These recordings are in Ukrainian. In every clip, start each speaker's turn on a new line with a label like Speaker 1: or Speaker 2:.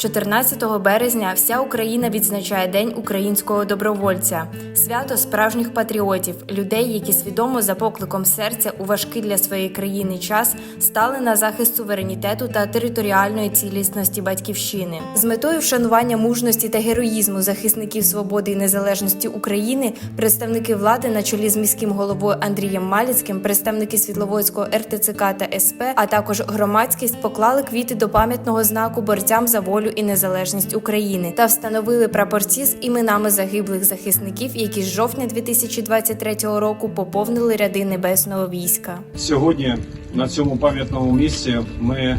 Speaker 1: 14 березня вся Україна відзначає День українського добровольця, свято справжніх патріотів, людей, які свідомо за покликом серця у важкий для своєї країни час стали на захист суверенітету та територіальної цілісності батьківщини. З метою вшанування мужності та героїзму захисників свободи і незалежності України, представники влади на чолі з міським головою Андрієм Маліцьким, представники Світловодського РТЦК та СП, а також громадськість поклали квіти до пам'ятного знаку борцям за волю і незалежність України та встановили прапорці з іменами загиблих захисників, які з жовтня 2023 року поповнили ряди небесного війська.
Speaker 2: Сьогодні на цьому пам'ятному місці ми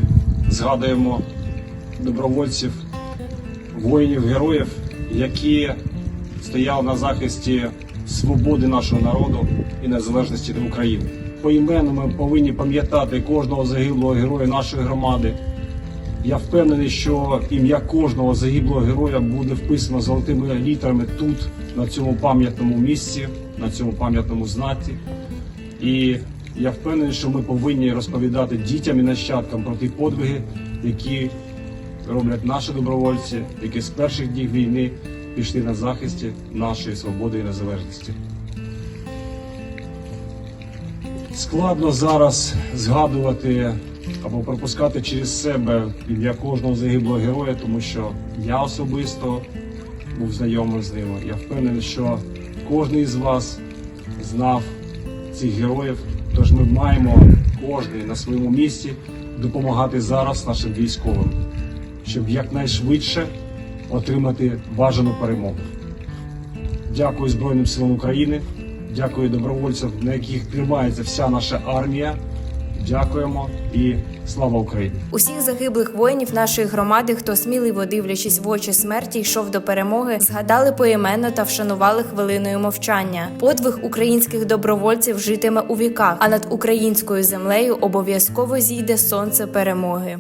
Speaker 2: згадуємо добровольців, воїнів, героїв, які стояли на захисті свободи нашого народу і незалежності України. Поіменно ми повинні пам'ятати кожного загиблого героя нашої громади. Я впевнений, що ім'я кожного загиблого героя буде вписано золотими літерами тут, на цьому пам'ятному місці, на цьому пам'ятному знаці. І я впевнений, що ми повинні розповідати дітям і нащадкам про ті подвиги, які роблять наші добровольці, які з перших днів війни пішли на захисті нашої свободи і незалежності. Складно зараз згадувати або пропускати через себе ім'я кожного загиблого героя, тому що я особисто був знайомий з ними. Я впевнений, що кожен із вас знав цих героїв. Тож ми маємо кожен на своєму місці допомагати зараз нашим військовим, щоб якнайшвидше отримати бажану перемогу. Дякую Збройним силам України, дякую добровольцям, на яких тримається вся наша армія. Дякуємо і слава Україні!
Speaker 1: Усіх загиблих воїнів нашої громади, хто сміливо дивлячись в очі смерті, йшов до перемоги, згадали поіменно та вшанували хвилиною мовчання. Подвиг українських добровольців житиме у віках, а над українською землею обов'язково зійде сонце перемоги.